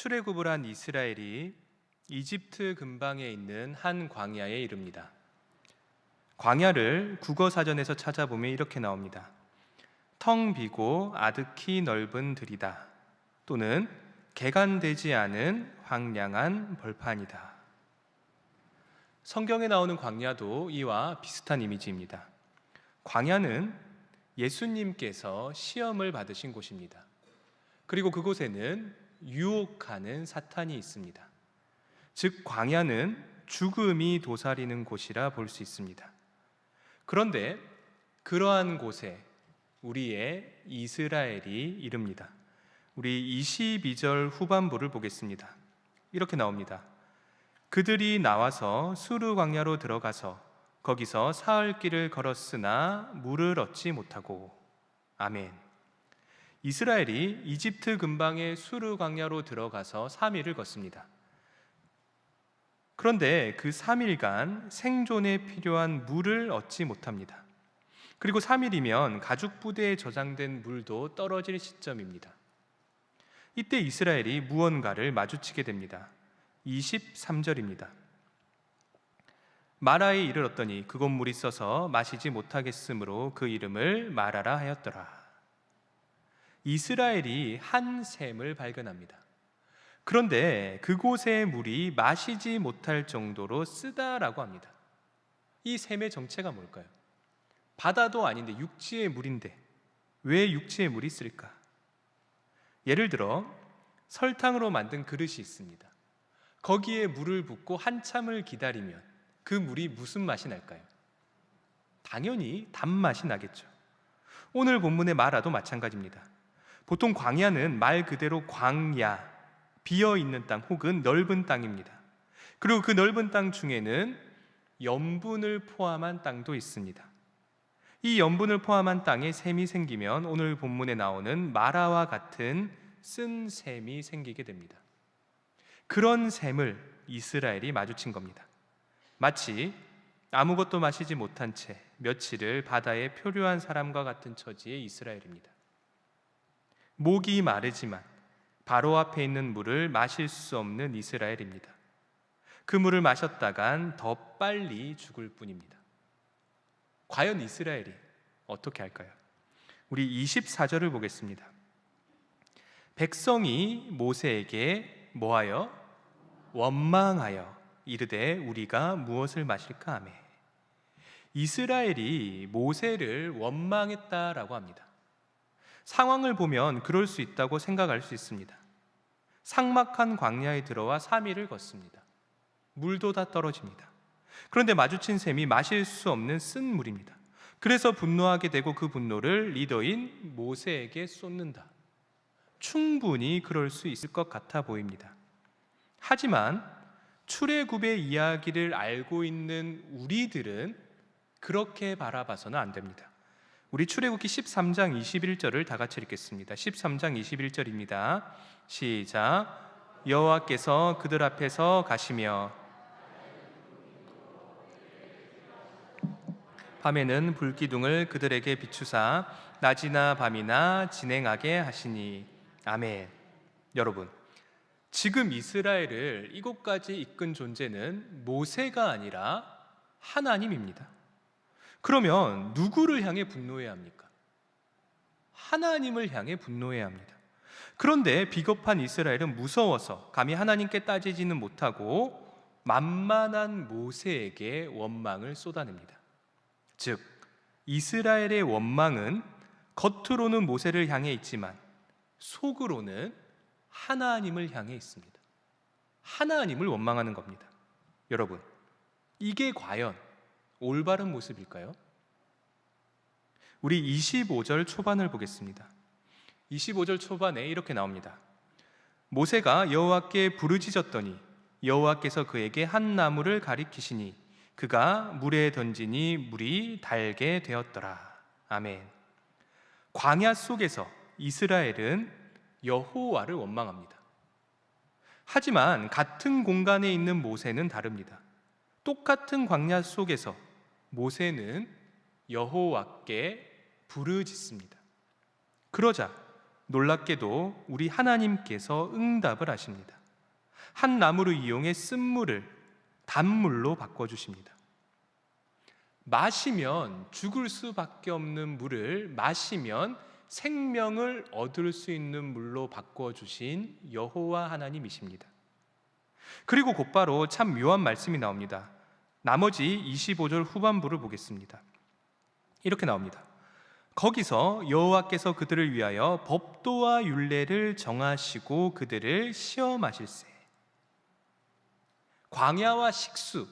출애굽을 한 이스라엘이 이집트 근방에 있는 한 광야에 이릅니다. 광야를 국어 사전에서 찾아보면 이렇게 나옵니다. 텅 비고 아득히 넓은 들이다. 또는 개간되지 않은 황량한 벌판이다. 성경에 나오는 광야도 이와 비슷한 이미지입니다. 광야는 예수님께서 시험을 받으신 곳입니다. 그리고 그곳에는 유혹하는 사탄이 있습니다. 즉, 광야는 죽음이 도사리는 곳이라 볼 수 있습니다. 그런데 그러한 곳에 우리의 이스라엘이 이릅니다. 우리 22절 후반부를 보겠습니다. 이렇게 나옵니다. 그들이 나와서 수르 광야로 들어가서 거기서 사흘 길을 걸었으나 물을 얻지 못하고 아멘. 이스라엘이 이집트 근방의 수르 광야로 들어가서 3일을 걷습니다. 그런데 그 3일간 생존에 필요한 물을 얻지 못합니다. 그리고 3일이면 가죽 부대에 저장된 물도 떨어질 시점입니다. 이때 이스라엘이 무언가를 마주치게 됩니다. 23절입니다. 마라에 이르렀더니 그곳 물이 써서 마시지 못하겠으므로 그 이름을 마라라 하였더라. 이스라엘이 한 샘을 발견합니다. 그런데 그곳의 물이 마시지 못할 정도로 쓰다라고 합니다. 이 샘의 정체가 뭘까요? 바다도 아닌데 육지의 물인데 왜 육지의 물이 있을까? 예를 들어 설탕으로 만든 그릇이 있습니다. 거기에 물을 붓고 한참을 기다리면 그 물이 무슨 맛이 날까요? 당연히 단맛이 나겠죠. 오늘 본문의 마라도 마찬가지입니다. 보통 광야는 말 그대로 광야, 비어 있는 땅 혹은 넓은 땅입니다. 그리고 그 넓은 땅 중에는 염분을 포함한 땅도 있습니다. 이 염분을 포함한 땅에 샘이 생기면 오늘 본문에 나오는 마라와 같은 쓴 샘이 생기게 됩니다. 그런 샘을 이스라엘이 마주친 겁니다. 마치 아무것도 마시지 못한 채 며칠을 바다에 표류한 사람과 같은 처지의 이스라엘입니다. 목이 마르지만 바로 앞에 있는 물을 마실 수 없는 이스라엘입니다. 그 물을 마셨다간 더 빨리 죽을 뿐입니다. 과연 이스라엘이 어떻게 할까요? 우리 24절을 보겠습니다. 백성이 모세에게 뭐하여 원망하여 이르되 우리가 무엇을 마실까 하매 이스라엘이 모세를 원망했다라고 합니다. 상황을 보면 그럴 수 있다고 생각할 수 있습니다. 상막한 광야에 들어와 3일을 걷습니다. 물도 다 떨어집니다. 그런데 마주친 샘이 마실 수 없는 쓴 물입니다. 그래서 분노하게 되고 그 분노를 리더인 모세에게 쏟는다. 충분히 그럴 수 있을 것 같아 보입니다. 하지만 출애굽의 이야기를 알고 있는 우리들은 그렇게 바라봐서는 안 됩니다. 우리 출애굽기 13장 21절을 다 같이 읽겠습니다. 13장 21절입니다. 시작. 여호와께서 그들 앞에서 가시며 밤에는 불기둥을 그들에게 비추사 낮이나 밤이나 진행하게 하시니 아멘. 여러분, 지금 이스라엘을 이곳까지 이끈 존재는 모세가 아니라 하나님입니다. 그러면 누구를 향해 분노해야 합니까? 하나님을 향해 분노해야 합니다. 그런데 비겁한 이스라엘은 무서워서 감히 하나님께 따지지는 못하고 만만한 모세에게 원망을 쏟아냅니다. 즉, 이스라엘의 원망은 겉으로는 모세를 향해 있지만 속으로는 하나님을 향해 있습니다. 하나님을 원망하는 겁니다. 여러분, 이게 과연 올바른 모습일까요? 우리 25절 초반을 보겠습니다. 25절 초반에 이렇게 나옵니다. 모세가 여호와께 부르짖었더니 여호와께서 그에게 한 나무를 가리키시니 그가 물에 던지니 물이 달게 되었더라. 아멘. 광야 속에서 이스라엘은 여호와를 원망합니다. 하지만 같은 공간에 있는 모세는 다릅니다. 똑같은 광야 속에서 모세는 여호와께 부르짖습니다. 그러자 놀랍게도 우리 하나님께서 응답을 하십니다. 한 나무를 이용해 쓴물을 단물로 바꿔 주십니다. 마시면 죽을 수밖에 없는 물을 마시면 생명을 얻을 수 있는 물로 바꿔 주신 여호와 하나님이십니다. 그리고 곧바로 참 묘한 말씀이 나옵니다. 나머지 25절 후반부를 보겠습니다. 이렇게 나옵니다. 거기서 여호와께서 그들을 위하여 법도와 율례를 정하시고 그들을 시험하실세. 광야와 식수,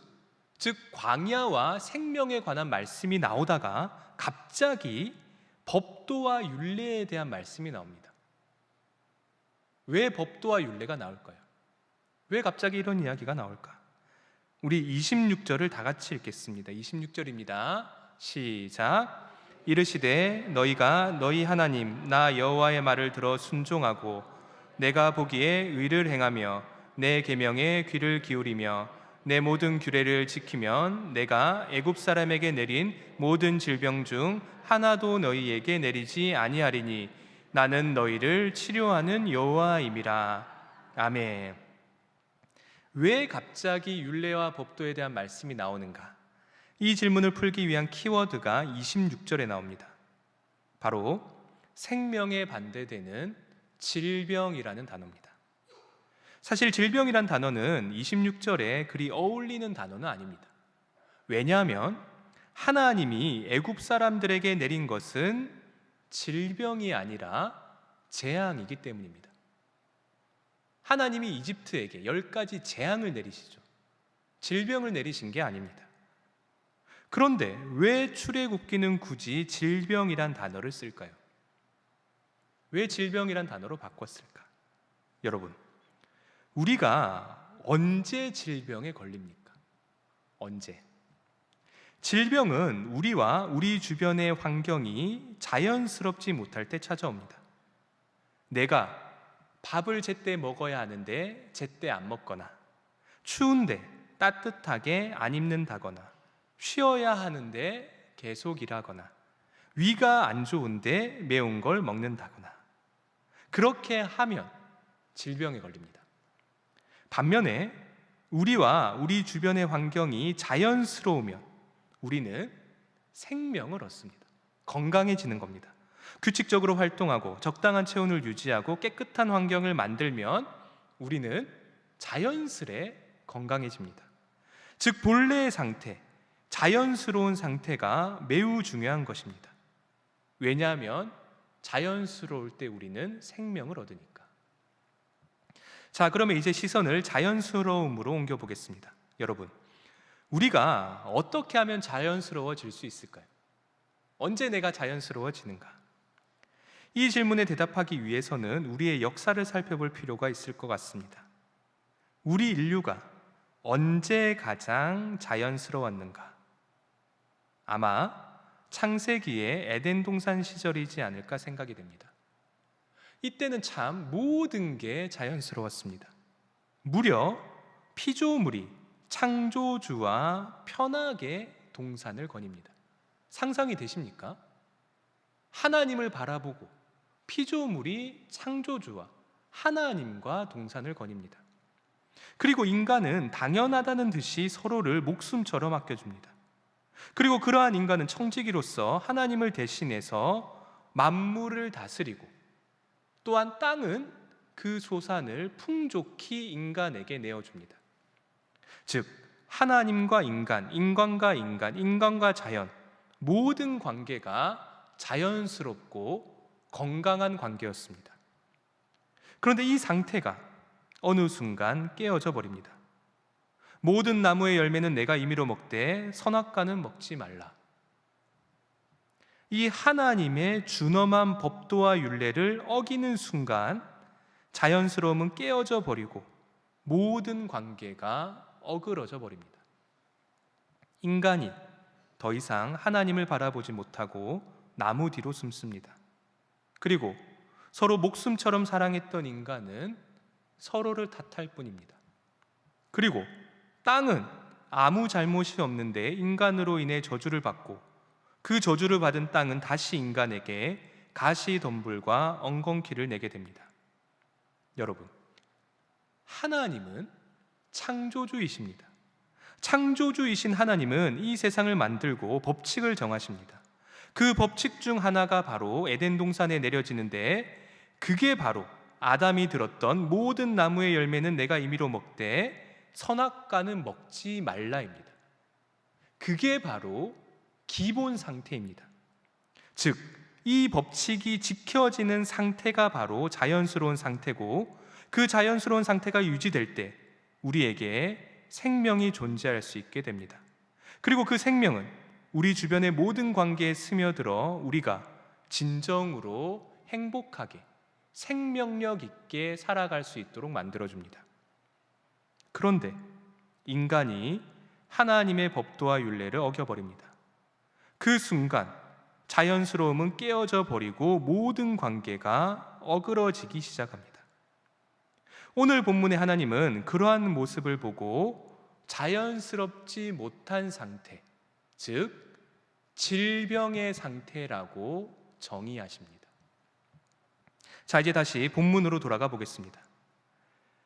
즉 광야와 생명에 관한 말씀이 나오다가 갑자기 법도와 율례에 대한 말씀이 나옵니다. 왜 법도와 율례가 나올까요? 왜 갑자기 이런 이야기가 나올까? 우리 26절을 다 같이 읽겠습니다. 26절입니다. 시작. 이르시되 너희가 너희 하나님 나 여호와의 말을 들어 순종하고 내가 보기에 의를 행하며 내 계명에 귀를 기울이며 내 모든 규례를 지키면 내가 애굽 사람에게 내린 모든 질병 중 하나도 너희에게 내리지 아니하리니 나는 너희를 치료하는 여호와임이라. 아멘. 왜 갑자기 율례와 법도에 대한 말씀이 나오는가? 이 질문을 풀기 위한 키워드가 26절에 나옵니다. 바로 생명에 반대되는 질병이라는 단어입니다. 사실 질병이란 단어는 26절에 그리 어울리는 단어는 아닙니다. 왜냐하면 하나님이 애굽 사람들에게 내린 것은 질병이 아니라 재앙이기 때문입니다. 하나님이 이집트에게 열 가지 재앙을 내리시죠. 질병을 내리신 게 아닙니다. 그런데 왜 출애굽기는 굳이 질병이란 단어를 쓸까요? 왜 질병이란 단어로 바꿨을까? 여러분, 우리가 언제 질병에 걸립니까? 언제? 질병은 우리와 우리 주변의 환경이 자연스럽지 못할 때 찾아옵니다. 내가 밥을 제때 먹어야 하는데 제때 안 먹거나 추운데 따뜻하게 안 입는다거나 쉬어야 하는데 계속 일하거나 위가 안 좋은데 매운 걸 먹는다거나 그렇게 하면 질병에 걸립니다. 반면에 우리와 우리 주변의 환경이 자연스러우면 우리는 생명을 얻습니다. 건강해지는 겁니다. 규칙적으로 활동하고 적당한 체온을 유지하고 깨끗한 환경을 만들면 우리는 자연스레 건강해집니다. 즉 본래의 상태, 자연스러운 상태가 매우 중요한 것입니다. 왜냐하면 자연스러울 때 우리는 생명을 얻으니까. 자, 그러면 이제 시선을 자연스러움으로 옮겨 보겠습니다. 여러분, 우리가 어떻게 하면 자연스러워질 수 있을까요? 언제 내가 자연스러워지는가? 이 질문에 대답하기 위해서는 우리의 역사를 살펴볼 필요가 있을 것 같습니다. 우리 인류가 언제 가장 자연스러웠는가? 아마 창세기의 에덴 동산 시절이지 않을까 생각이 됩니다. 이때는 참 모든 게 자연스러웠습니다. 무려 피조물이 창조주와 편하게 동산을 거닙니다. 상상이 되십니까? 하나님을 바라보고 피조물이 창조주와 하나님과 동산을 거닙니다. 그리고 인간은 당연하다는 듯이 서로를 목숨처럼 아껴줍니다. 그리고 그러한 인간은 청지기로서 하나님을 대신해서 만물을 다스리고 또한 땅은 그 소산을 풍족히 인간에게 내어줍니다. 즉, 하나님과 인간, 인간과 인간, 인간과 자연, 모든 관계가 자연스럽고 건강한 관계였습니다. 그런데 이 상태가 어느 순간 깨어져 버립니다. 모든 나무의 열매는 내가 임의로 먹되 선악과는 먹지 말라. 이 하나님의 준엄한 법도와 윤례를 어기는 순간 자연스러움은 깨어져 버리고 모든 관계가 어그러져 버립니다. 인간이 더 이상 하나님을 바라보지 못하고 나무 뒤로 숨습니다. 그리고 서로 목숨처럼 사랑했던 인간은 서로를 탓할 뿐입니다. 그리고 땅은 아무 잘못이 없는데 인간으로 인해 저주를 받고 그 저주를 받은 땅은 다시 인간에게 가시덤불과 엉겅퀴를 내게 됩니다. 여러분, 하나님은 창조주이십니다. 창조주이신 하나님은 이 세상을 만들고 법칙을 정하십니다. 그 법칙 중 하나가 바로 에덴 동산에 내려지는데 그게 바로 아담이 들었던 모든 나무의 열매는 내가 임의로 먹되 선악과는 먹지 말라입니다. 그게 바로 기본 상태입니다. 즉, 이 법칙이 지켜지는 상태가 바로 자연스러운 상태고 그 자연스러운 상태가 유지될 때 우리에게 생명이 존재할 수 있게 됩니다. 그리고 그 생명은 우리 주변의 모든 관계에 스며들어 우리가 진정으로 행복하게 생명력 있게 살아갈 수 있도록 만들어줍니다. 그런데 인간이 하나님의 법도와 윤례를 어겨버립니다. 그 순간 자연스러움은 깨어져 버리고 모든 관계가 어그러지기 시작합니다. 오늘 본문의 하나님은 그러한 모습을 보고 자연스럽지 못한 상태, 즉 질병의 상태라고 정의하십니다. 자, 이제 다시 본문으로 돌아가 보겠습니다.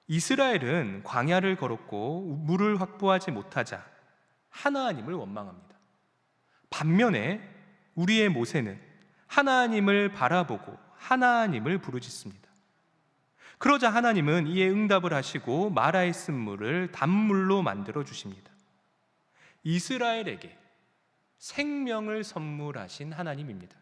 이스라엘은 광야를 걸었고 물을 확보하지 못하자 하나님을 원망합니다. 반면에 우리의 모세는 하나님을 바라보고 하나님을 부르짖습니다. 그러자 하나님은 이에 응답을 하시고 마라의 쓴물을 단물로 만들어 주십니다. 이스라엘에게 생명을 선물하신 하나님입니다.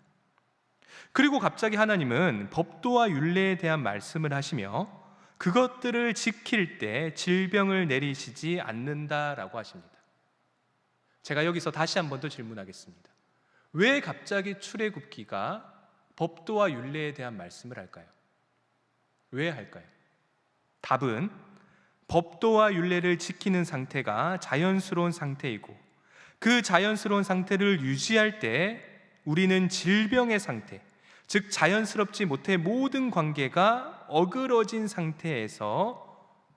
그리고 갑자기 하나님은 법도와 윤례에 대한 말씀을 하시며 그것들을 지킬 때 질병을 내리시지 않는다라고 하십니다. 제가 여기서 다시 한 번 더 질문하겠습니다. 왜 갑자기 출애굽기가 법도와 윤례에 대한 말씀을 할까요? 왜 할까요? 답은 법도와 윤례를 지키는 상태가 자연스러운 상태이고 그 자연스러운 상태를 유지할 때 우리는 질병의 상태, 즉 자연스럽지 못해 모든 관계가 어그러진 상태에서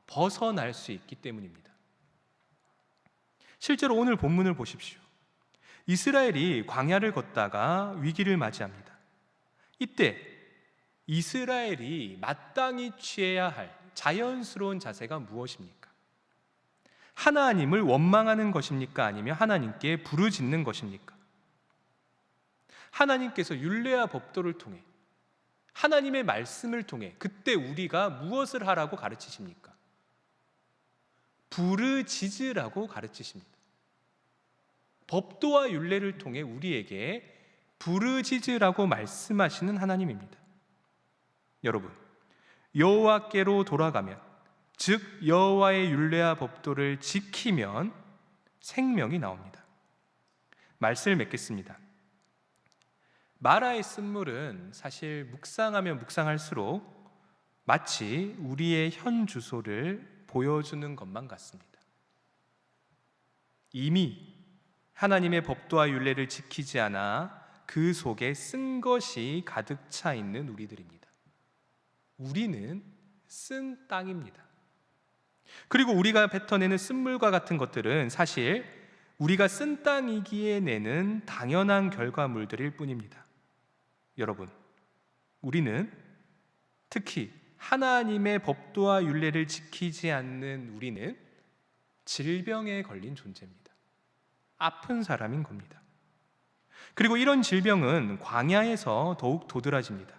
벗어날 수 있기 때문입니다. 실제로 오늘 본문을 보십시오. 이스라엘이 광야를 걷다가 위기를 맞이합니다. 이때 이스라엘이 마땅히 취해야 할 자연스러운 자세가 무엇입니까? 하나님을 원망하는 것입니까? 아니면 하나님께 부르짖는 것입니까? 하나님께서 율례와 법도를 통해 하나님의 말씀을 통해 그때 우리가 무엇을 하라고 가르치십니까? 부르짖으라고 가르치십니다. 법도와 율례를 통해 우리에게 부르짖으라고 말씀하시는 하나님입니다. 여러분, 여호와께로 돌아가면 즉 여호와의 율례와 법도를 지키면 생명이 나옵니다. 말씀을 맺겠습니다. 마라의 쓴물은 사실 묵상하면 묵상할수록 마치 우리의 현 주소를 보여주는 것만 같습니다. 이미 하나님의 법도와 율례를 지키지 않아 그 속에 쓴 것이 가득 차 있는 우리들입니다. 우리는 쓴 땅입니다. 그리고 우리가 뱉어내는 쓴물과 같은 것들은 사실 우리가 쓴 땅이기에 내는 당연한 결과물들일 뿐입니다. 여러분, 우리는 특히 하나님의 법도와 율례를 지키지 않는 우리는 질병에 걸린 존재입니다. 아픈 사람인 겁니다. 그리고 이런 질병은 광야에서 더욱 도드라집니다.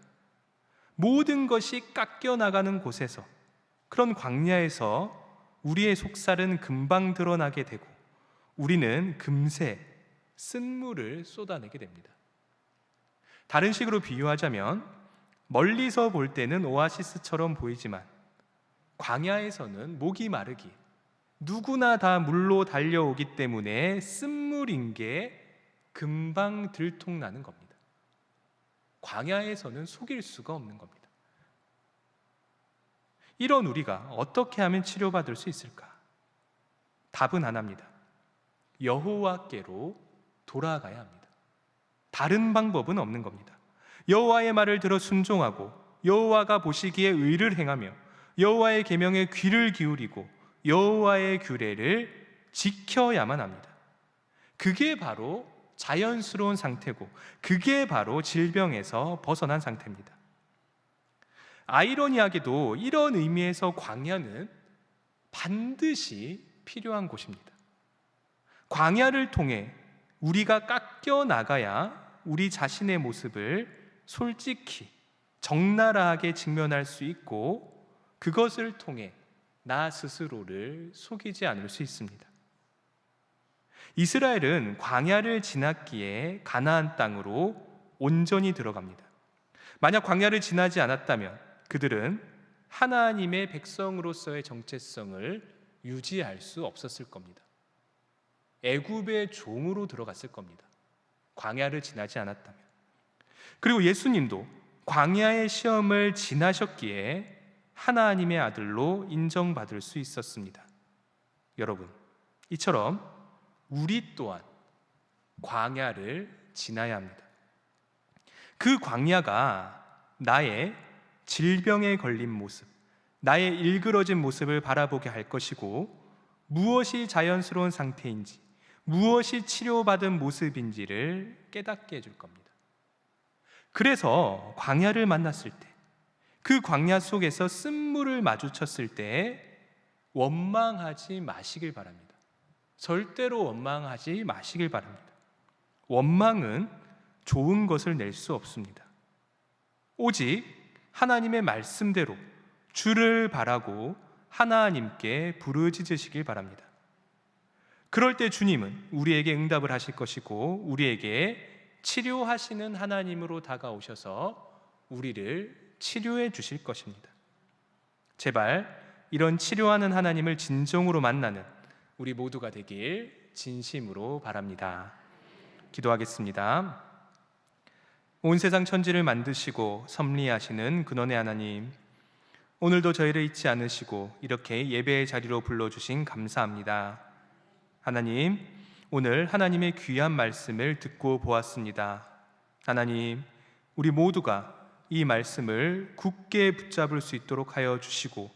모든 것이 깎여 나가는 곳에서 그런 광야에서 우리의 속살은 금방 드러나게 되고 우리는 금세 쓴물을 쏟아내게 됩니다. 다른 식으로 비유하자면 멀리서 볼 때는 오아시스처럼 보이지만 광야에서는 목이 마르기 누구나 다 물로 달려오기 때문에 쓴물인 게 금방 들통나는 겁니다. 광야에서는 속일 수가 없는 겁니다. 이런 우리가 어떻게 하면 치료받을 수 있을까? 답은 하나입니다. 여호와께로 돌아가야 합니다. 다른 방법은 없는 겁니다. 여호와의 말을 들어 순종하고 여호와가 보시기에 의를 행하며 여호와의 계명에 귀를 기울이고 여호와의 규례를 지켜야만 합니다. 그게 바로 자연스러운 상태고 그게 바로 질병에서 벗어난 상태입니다. 아이러니하게도 이런 의미에서 광야는 반드시 필요한 곳입니다. 광야를 통해 우리가 깎여 나가야 우리 자신의 모습을 솔직히 적나라하게 직면할 수 있고 그것을 통해 나 스스로를 속이지 않을 수 있습니다. 이스라엘은 광야를 지났기에 가나안 땅으로 온전히 들어갑니다. 만약 광야를 지나지 않았다면 그들은 하나님의 백성으로서의 정체성을 유지할 수 없었을 겁니다. 애굽의 종으로 들어갔을 겁니다. 광야를 지나지 않았다면. 그리고 예수님도 광야의 시험을 지나셨기에 하나님의 아들로 인정받을 수 있었습니다. 여러분, 이처럼 우리 또한 광야를 지나야 합니다. 그 광야가 나의 질병에 걸린 모습, 나의 일그러진 모습을 바라보게 할 것이고 무엇이 자연스러운 상태인지, 무엇이 치료받은 모습인지를 깨닫게 해줄 겁니다. 그래서 광야를 만났을 때, 그 광야 속에서 쓴물을 마주쳤을 때 원망하지 마시길 바랍니다. 절대로 원망하지 마시길 바랍니다. 원망은 좋은 것을 낼 수 없습니다. 오직 하나님의 말씀대로 주를 바라고 하나님께 부르짖으시길 바랍니다. 그럴 때 주님은 우리에게 응답을 하실 것이고 우리에게 치료하시는 하나님으로 다가오셔서 우리를 치료해 주실 것입니다. 제발 이런 치료하는 하나님을 진정으로 만나는 우리 모두가 되길 진심으로 바랍니다. 기도하겠습니다. 온 세상 천지를 만드시고 섭리하시는 근원의 하나님, 오늘도 저희를 잊지 않으시고 이렇게 예배의 자리로 불러주신 감사합니다. 하나님, 오늘 하나님의 귀한 말씀을 듣고 보았습니다. 하나님, 우리 모두가 이 말씀을 굳게 붙잡을 수 있도록 하여 주시고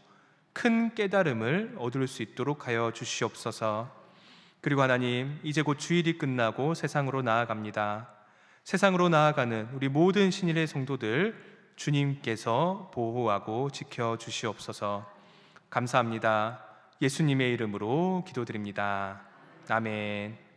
큰 깨달음을 얻을 수 있도록 하여 주시옵소서. 그리고 하나님, 이제 곧 주일이 끝나고 세상으로 나아갑니다. 세상으로 나아가는 우리 모든 신일의 성도들 주님께서 보호하고 지켜 주시옵소서. 감사합니다. 예수님의 이름으로 기도드립니다. 아멘.